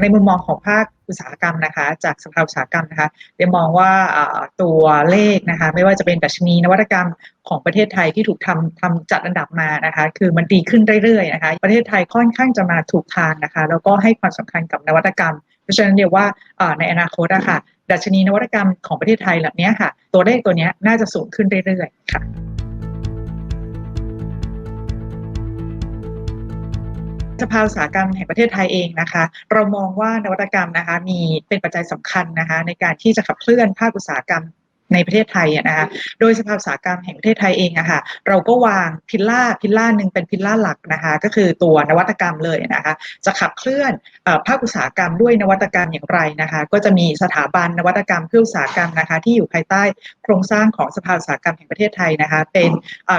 ในมุมมองของภาคอุตสาหกรรมนะคะ จากสภาอุตสาหกรรมนะคะเดมองว่าตัวเลขนะคะไม่ว่าจะเป็นดัชนีนวัตกรรมของประเทศไทยที่ถูกทำทำจัดอันดับมานะคะ คือมันดีขึ้นเรื่อยๆนะคะ ประเทศไทยค่อนข้างจะมาถูกทางนะคะ แล้วก็ให้ความสำคัญกับนวัตกรรม เพราะฉะนั้นเดียวว่าในอนาคตอะค่ะดัชนีนวัตกรรมของประเทศไทยแบบนี้ค่ะ ตัวเลขตัวนี้น่าจะสูงขึ้นเรื่อยๆค่ะ สภาอุตสาหกรรมแห่งประเทศไทยเองนะคะ เรามองว่านวัตกรรมนะคะ มีเป็นปัจจัยสำคัญนะคะ ในการที่จะขับเคลื่อนภาคอุตสาหกรรมในประเทศไทยนะคะ โดยสภาอุตสาหกรรมแห่งประเทศไทยเองอะคะ่ะ เราก็วางพิลล่าพิลล่าหนึ่งเป็นพิลล่าหลักนะคะ ก็คือตัวนวัตกรรมเลยนะคะ จะขับเคลื่อนภาคอุตสาหกรรมด้วยนวัตกรรมอย่างไรนะคะ ก็จะมีสถาบันนวัตกรรมเพื่ออุตสาหกรรมนะคะ ที่อยู่ภายใต้โครงสร้างของสภาอุตสาหกรรมแห่งประเทศไทยนะคะ เป็น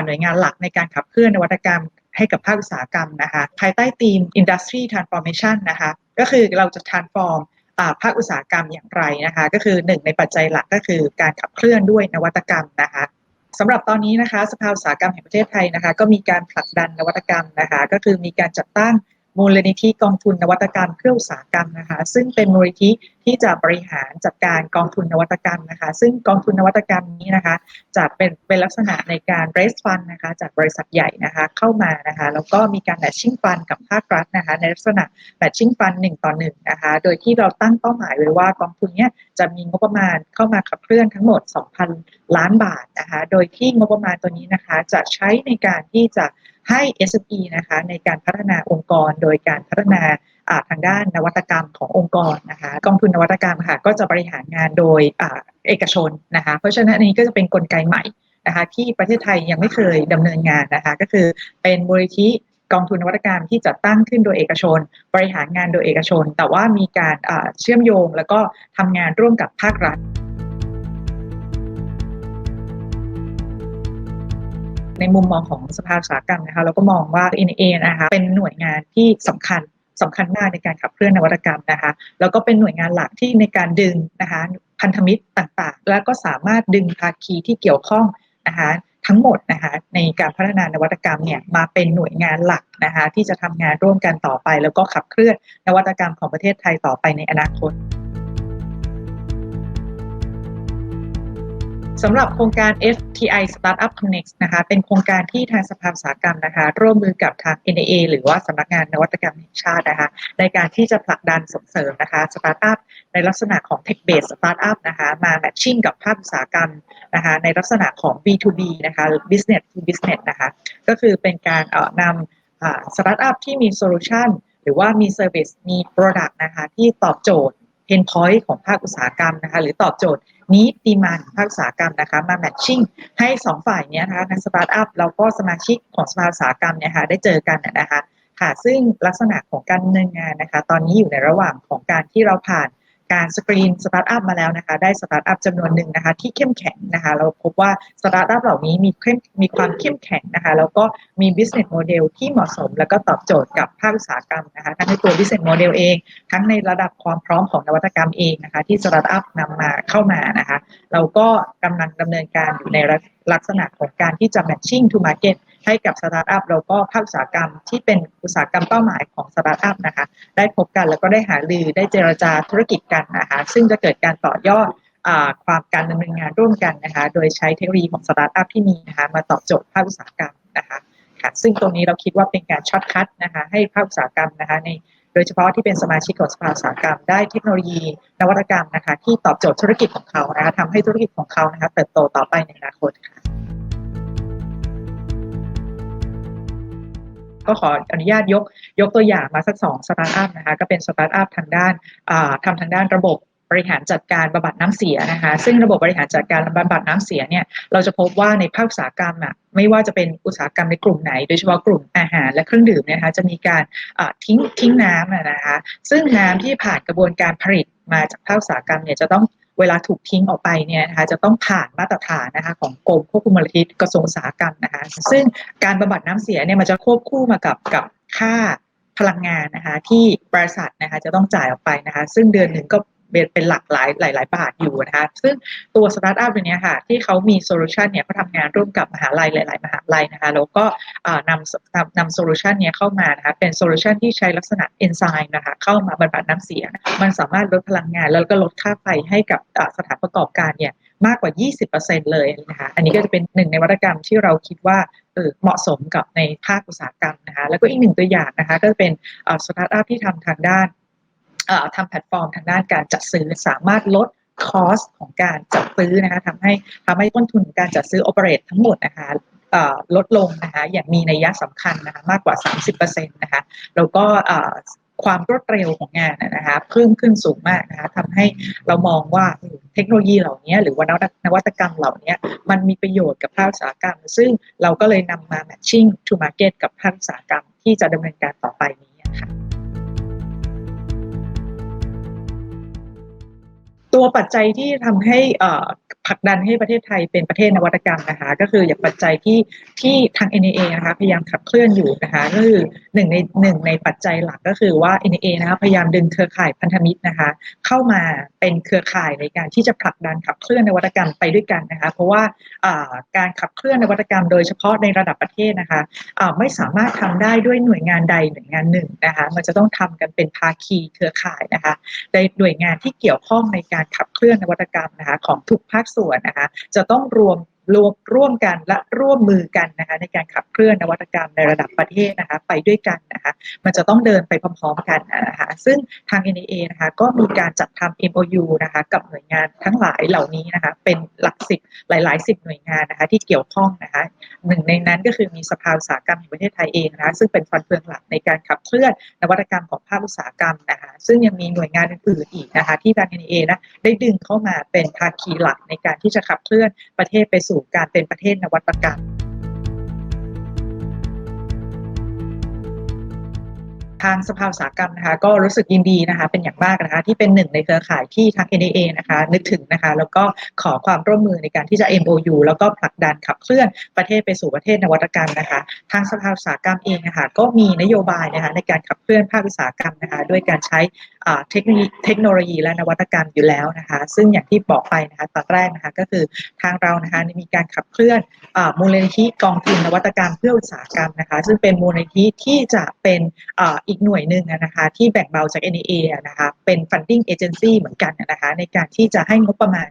หน่วยงานหลักในการขับเคลื่อนนวัตกรรม ให้กับภาคอุตสาหกรรมนะคะ ภายใต้ธีม Industry Transformation นะคะ ก็คือเราจะ transform ภาคอุตสาหกรรมอย่างไรนะคะ ก็คือหนึ่งในปัจจัยหลักก็คือการขับเคลื่อนด้วยนวัตกรรมนะคะสำหรับตอนนี้นะคะสภาอุตสาหกรรมแห่งประเทศไทยนะคะ ก็มีการผลักดันนวัตกรรมนะคะ ก็คือมีการจัดตั้ง มูลนิธิกองทุนนวัตกรรมเพื่ออุตสาหกรรมนะคะ ซึ่งเป็นมูลนิธิที่จะบริหารจัดการกองทุนนวัตกรรมนะคะ ซึ่งกองทุนนวัตกรรมนี้นะคะ จะเป็นเป็นลักษณะในการ raise fund นะคะจากบริษัทใหญ่นะคะเข้ามานะคะแล้วก็มีการ matching fund กับภาครัฐนะคะในลักษณะ matching fund หนึ่งต่อหนึ่งนะคะโดยที่เราตั้งเป้าหมายไว้ว่ากองทุนนี้จะมีงบประมาณเข้ามาขับเคลื่อนทั้งหมด 2,000 ล้านบาทนะคะโดยที่งบประมาณตัวนี้นะคะจะใช้ในการที่จะ ให้ SME นะคะในการพัฒนาองค์กร โดยการพัฒนาทางด้านนวัตกรรมขององค์กรนะคะกองทุนนวัตกรรมค่ะก็จะบริหารงานโดยเอกชนนะคะเพราะฉะนั้นอันนี้ก็จะเป็นนกลไกใหม่นะคะที่ประเทศไทยยังไม่เคยดำเนินงานนะคะก็คือเป็นมูลนิธิกองทุนนวัตกรรมที่จัดตั้งขึ้นโดยเอกชน บริหารงานโดยเอกชน แต่ว่ามีการเชื่อมโยงแล้วก็ทำงานร่วมกับภาครัฐ ในมุมมองของสภาอุตสาหกรรมนะคะเราก็มองว่า NA นะคะเป็นหน่วยงานที่สำคัญสำคัญมากในการขับเคลื่อนนวัตกรรมนะคะแล้วก็เป็นหน่วยงานหลักที่ในการดึงนะคะพันธมิตรต่างๆ แล้วก็สามารถดึงภาคีที่เกี่ยวข้องนะคะทั้งหมดนะคะในการพัฒนานวัตกรรมเนี่ยมาเป็นหน่วยงานหลักนะคะที่จะทำงานร่วมกันต่อไป แล้วก็ขับเคลื่อนนวัตกรรมของประเทศไทยต่อไปในอนาคต สำหรับโครงการ FTI Startup Connect นะคะ เป็นโครงการที่ทางสภาอุตสาหกรรมนะคะ ร่วมมือกับทาง NAA หรือว่าสำนักงานนวัตกรรมแห่งชาตินะคะ ในการที่จะผลักดันส่งเสริมนะคะสตาร์ทอัพในลักษณะของ Tech Based Startup นะคะ มาแมทชิ่งกับภาคอุตสาหกรรมนะคะ ในลักษณะของ B2B นะคะหรือ Business to Business นะคะ ก็คือเป็นการเอานำสตาร์ทอัพที่มีโซลูชันหรือว่ามีเซอร์วิสมี Product นะคะที่ตอบโจทย์เพนพอยต์ของภาคอุตสาหกรรมนะคะ หรือตอบโจทย์ นี้ดีมานภาคอุตสาหกรรมนะคะมาแมทชิ่งให้ 2 ฝ่ายนี้นะคะทั้งสตาร์ทอัพแล้วก็สมาชิกของสภาอุตสาหกรรมเนี่ยค่ะได้เจอกันนะคะค่ะซึ่งลักษณะของการดำเนินงานนะคะ ตอนนี้อยู่ในระหว่างของการที่เราผ่าน การสกรีนสตาร์ทอัพมาแล้วนะคะ ได้สตาร์ทอัพจำนวนหนึ่งนะคะ ที่เข้มแข็งนะคะ เราพบว่าสตาร์ทอัพเหล่านี้มีเข้มมีความเข้มแข็งนะคะ แล้วก็มี business model ที่เหมาะสม แล้วก็ตอบโจทย์กับภาคอุตสาหกรรมนะคะ ทั้งในตัว business model เอง ทั้งในระดับความพร้อมของนวัตกรรมเองนะคะ ที่สตาร์ทอัพนำมาเข้ามานะคะ เราก็กำลังดำเนินการอยู่ในลักษณะของการที่จะ matching to market ให้กับสตาร์ทอัพแล้วก็ภาคอุตสาหกรรมที่เป็นอุตสาหกรรมเป้าหมายของสตาร์ทอัพนะคะ ได้พบกันแล้วก็ได้หารือได้เจรจาธุรกิจกันนะคะ ซึ่งจะเกิดการต่อยอดความการดำเนินงานร่วมกันนะคะ โดยใช้เทคโนโลยีของสตาร์ทอัพที่มีนะคะมาตอบโจทย์ภาคอุตสาหกรรมนะคะค่ะซึ่งตรงนี้เราคิดว่าเป็นการช็อตคัดนะคะให้ภาคอุตสาหกรรมนะคะในโดยเฉพาะที่เป็นสมาชิกของสภาอุตสาหกรรมได้เทคโนโลยี นวัตกรรมนะคะที่ตอบโจทย์ธุรกิจของเขานะคะทำให้ธุรกิจของเขานะคะเติบโตต่อไปในอนาคตค่ะ ก็ขออนุญาตยกยกตัวอย่างมาสักสองสตาร์ทอัพนะคะก็เป็นสตาร์ทอัพทางด้านทำทางด้านระบบบริหารจัดการบำบัดน้ำเสียนะคะซึ่งระบบบริหารจัดการบำบัดน้ำเสียเนี่ยเราจะพบว่าในภาคอุตสาหกรรมอะไม่ว่าจะเป็นอุตสาหกรรมในกลุ่มไหน โดยเฉพาะกลุ่มอาหารและเครื่องดื่มนะคะจะมีการทิ้งทิ้งน้ำนะคะซึ่งน้ำที่ผ่านกระบวนการผลิตมาจากภาคอุตสาหกรรมเนี่ยจะต้อง เวลาถูกทิ้งออกไปเนี่ยนะคะจะต้องผ่านมาตรฐานนะคะของกรมควบคุมมลพิษกระทรวงอุตสาหกรรมนะคะซึ่งการบำบัดน้ำเสียเนี่ยมันจะควบคู่มากับกับค่าพลังงานนะคะที่บริษัทนะคะจะต้องจ่ายออกไปนะคะซึ่งเดือนหนึ่งก็ เป็นเป็นหลักหลายหลายๆบาทอยู่นะคะซึ่งตัวสตาร์ทอัพตัวนี้ค่ะที่เขามีโซลูชันเนี่ยเขาทำงานร่วมกับมหาลัยหลาย ๆ มหาลัยนะคะแล้วก็นำนำนำโซลูชันนี้เข้ามานะคะเป็นโซลูชันที่ใช้ลักษณะเอนไซม์นะคะเข้ามาบรรบัดน้ำเสีย มันสามารถลดพลังงาน แล้วก็ลดค่าไฟให้กับสถานประกอบการเนี่ยมากกว่า 20%เลยนะคะ อันนี้ก็จะเป็นหนึ่งในวัตกรรมที่เราคิดว่าเหมาะสมกับในภาคอุตสาหกรรมนะคะ แล้วก็อีกหนึ่งตัวอย่างนะคะ ก็เป็นสตาร์ทอัพที่ทำทางด้าน ทำแพลตฟอร์มทางด้านการจัดซื้อสามารถลดคอสของการจัดซื้อนะคะทำให้ทำให้ต้นทุนการจัดซื้อโอเปเรตทั้งหมดนะคะลดลงนะคะอย่างมีนัยยะสำคัญนะคะมากกว่า 30%นะคะแล้วก็ความรวดเร็วของงานนะคะเพิ่มขึ้นสูงมากนะคะทำให้เรามองว่าเทคโนโลยีเหล่านี้หรือว่านวัตกรรมเหล่านี้มันมีประโยชน์กับภาคอุตสาหกรรม ซึ่งเราก็เลยนำมา matching to market กับภาคอุตสาหกรรมที่จะดำเนินการต่อไปนี้ค่ะ ตัวปัจจัยที่ทำให้ ผลักดันให้ประเทศไทยเป็นประเทศนวัตกรรมนะคะ ก็คืออย่างปัจจัยที่ที่ทาง NAA นะคะพยายามขับเคลื่อนอยู่นะคะก็คือหนึ่งในหนึ่งในปัจจัยหลักก็คือว่า NAA นะคะพยายามดึงเครือข่ายพันธมิตรนะคะ เข้ามาเป็นเครือข่ายในการที่จะผลักดันขับเคลื่อนนวัตกรรมไปด้วยกันนะคะ เพราะว่าการขับเคลื่อนนวัตกรรม โดยเฉพาะในระดับประเทศนะคะไม่สามารถทำได้ด้วยหน่วยงานใดหน่วยงานหนึ่งนะคะมันจะต้องทำกันเป็นภาคีเครือข่ายนะคะในหน่วยงานที่เกี่ยวข้องในการขับเคลื่อนนวัตกรรมนะคะของทุกภาคส่วน่วนนะคะจะต้องรวม รวมร่วมกันและร่วมมือกันนะคะในการขับเคลื่อนนวัตกรรมในระดับประเทศนะคะไปด้วยกันนะคะมันจะต้องเดินไปพร้อมๆกันนะคะซึ่งทาง NEA นะคะก็มีการจัดทำ MOU นะคะกับหน่วยงานทั้งหลายเหล่านี้นะคะเป็นหลักสิบหลายๆสิบหน่วยงานนะคะที่เกี่ยวข้องนะคะหนึ่งในนั้นก็คือมีสภาอุตสาหกรรมแห่งประเทศไทยเองนะคะซึ่งเป็นฟันเฟืองหลักในการขับเคลื่อนนวัตกรรมของภาคอุตสาหกรรมนะคะซึ่งยังมีหน่วยงานอื่นๆอีกนะคะที่ทาง NEA นะได้ดึงเข้ามาเป็นภาคีหลักในการที่จะขับเคลื่อนประเทศไปสู่การเป็นประเทศนวัตกรรม ทางสภาอุตสาหกรรมนะคะก็รู้สึกยินดีนะคะเป็นอย่างมากนะคะที่เป็นหนึ่งในเครือข่ายที่ทาง NAA นะคะนึกถึงนะคะแล้วก็ขอความร่วมมือในการที่จะ MOU แล้วก็ผลักดันขับเคลื่อนประเทศไปสู่ประเทศนวัตกรรมนะคะ ทางสภาอุตสาหกรรมเองนะคะก็มีนโยบายนะคะในการขับเคลื่อนภาคอุตสาหกรรมนะคะด้วยการใช้เทคโนโลยีเทคโนโลยีและนวัตกรรมอยู่แล้วนะคะ ซึ่งอย่างที่บอกไปนะคะตอนแรกนะคะก็คือทางเรานะคะมีการขับเคลื่อนมูลนิธิกองทุนนวัตกรรมเพื่ออุตสาหกรรมนะคะ ซึ่งเป็นมูลนิธิที่จะเป็นอีกหน่วยหนึ่งนะคะที่แบ่งเบาจาก NEA นะคะเป็น funding agency เหมือนกันนะคะในการที่จะให้งบประมาณ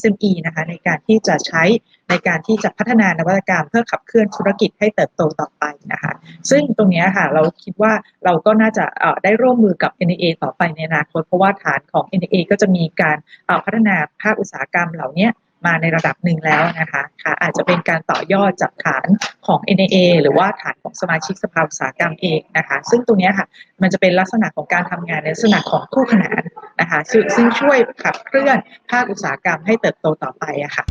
SME นะคะในการที่จะใช้ในการที่จะพัฒนานวัตกรรม เพื่อขับเคลื่อนธุรกิจให้เติบโตต่อไปนะคะซึ่งตรงนี้ค่ะเราคิดว่าเราก็น่าจะได้ร่วมมือกับ NEA ต่อไปในอนาคตเพราะว่าฐานของ NEA ก็จะมีการพัฒนาภาคอุตสาหกรรมเหล่านี้ มาในระดับหนึ่งแล้วนะคะค่ะอาจจะเป็นการต่อยอดจากฐานของ NAA หรือว่าฐานของสมาชิกสภาอุตสาหกรรมเองนะคะซึ่งตรงนี้ค่ะมันจะเป็นลักษณะของการทำงานในลักษณะของคู่ขนานนะคะซึ่งช่วยขับเคลื่อนภาคอุตสาหกรรมให้เติบโตต่อไปอะค่ะ